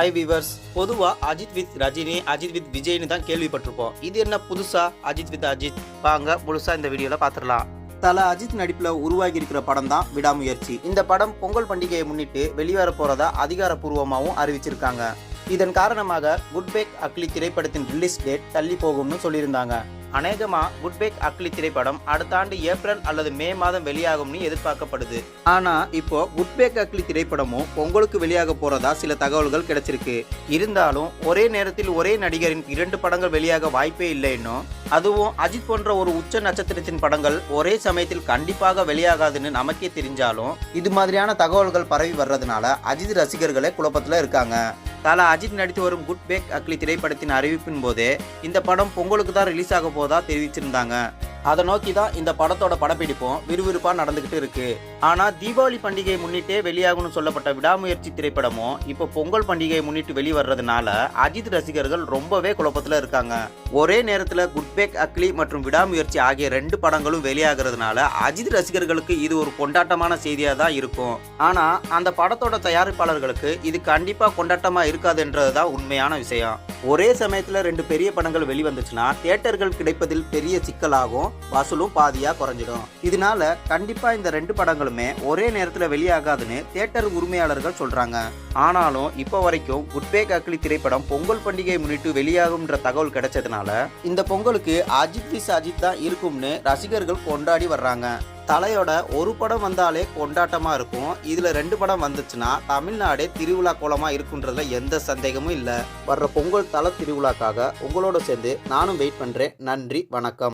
High viewers பொதுவா Ajith with Rajini Ajith with விஜய்னு தான் கேள்விப்பட்டிருப்போம். இது என்ன புதுசா? அஜித் வித் அஜித். வாங்க முழுசா இந்த வீடியோல பாத்துடலாம் தல அஜித் நடிப்புல உருவாகி இருக்கிற படம் தான் விடாமுயற்சி. இந்த படம் பொங்கல் பண்டிகையை முன்னிட்டு வெளிவர போறதா அதிகாரப்பூர்வமாகவும் அறிவிச்சிருக்காங்க. இதன் காரணமாக குட் பேக் அக்லி திரைப்படத்தின் ரிலீஸ் டேட் தள்ளி போகும்னு சொல்லியிருந்தாங்க. அநேகமா குட் பேக் அக்லி திரைப்படம் அடுத்த ஆண்டு ஏப்ரல் அல்லது மே மாதம் வெளியாகும்னு எதிர்பார்க்கப்படுது. ஆனா இப்போ குட் பேக் அக்லி திரைப்படமும் பொங்கலுக்கு வெளியாக போறதா சில தகவல்கள் கிடைச்சிருக்கு. இருந்தாலும் ஒரே நேரத்தில் ஒரே நடிகரின் இரண்டு படங்கள் வெளியாக வாய்ப்பே இல்லைன்னும் அதுவும் அஜித் போன்ற ஒரு உச்ச நட்சத்திரத்தின் படங்கள் ஒரே சமயத்தில் கண்டிப்பாக வெளியாகாதுன்னு நமக்கே தெரிஞ்சாலும் இது மாதிரியான தகவல்கள் பரவி வர்றதுனால அஜித் ரசிகர்களே குழப்பத்துல இருக்காங்க. தல அஜித் நடித்து வரும் குட் பேக் அக்லி திரைப்படத்தின் அறிவிப்பின் போதே இந்த படம் பொங்கலுக்கு தான் ரிலீஸ் ஆக போதா தெரிவிச்சிருந்தாங்க. அதை நோக்கி தான் இந்த படத்தோட படப்பிடிப்பும் விறுவிறுப்பாக நடந்துகிட்டு இருக்கு. ஆனால் தீபாவளி பண்டிகையை முன்னிட்டே வெளியாகும்னு சொல்லப்பட்ட விடாமுயற்சி திரைப்படமும் இப்போ பொங்கல் பண்டிகையை முன்னிட்டு வெளிவர்றதுனால அஜித் ரசிகர்கள் ரொம்பவே குழப்பத்தில் இருக்காங்க. ஒரே நேரத்தில் குட் பேக் அக்லி மற்றும் விடாமுயற்சி ஆகிய ரெண்டு படங்களும் வெளியாகிறதுனால அஜித் ரசிகர்களுக்கு இது ஒரு கொண்டாட்டமான செய்தியாக தான் இருக்கும். ஆனால் அந்த படத்தோட தயாரிப்பாளர்களுக்கு இது கண்டிப்பாக கொண்டாட்டமாக இருக்காதுன்றது தான் உண்மையான விஷயம். ஒரே சமயத்துல ரெண்டு பெரிய படங்கள் வெளிவந்துச்சுன்னா தியேட்டர்கள் கிடைப்பதில் பெரிய சிக்கலாகும் வசூலும் பாதியா குறைஞ்சிடும். இதனால கண்டிப்பா இந்த ரெண்டு படங்களுமே ஒரே நேரத்துல வெளியாகாதுன்னு தியேட்டர் உரிமையாளர்கள் சொல்றாங்க. ஆனாலும் இப்போ வரைக்கும் குட்பேக் அக்லி திரைப்படம் பொங்கல் பண்டிகையை முன்னிட்டு வெளியாகும்ன்ற தகவல் கிடைச்சதுனால இந்த பொங்கலுக்கு அஜித் விஸ் அஜித் தான் இருக்கும்னு ரசிகர்கள் கொண்டாடி வர்றாங்க. தலையோட ஒரு படம் வந்தாலே கொண்டாட்டமாக இருக்கும். இதில் ரெண்டு படம் வந்துச்சுன்னா தமிழ்நாடே திருவிழா கோலமாக இருக்குன்றதுல எந்த சந்தேகமும் இல்லை. வர்ற பொங்கல் தல திருவிழாக்காக உங்களோட சேர்ந்து நானும் வெயிட் பண்ணுறேன் நன்றி வணக்கம்.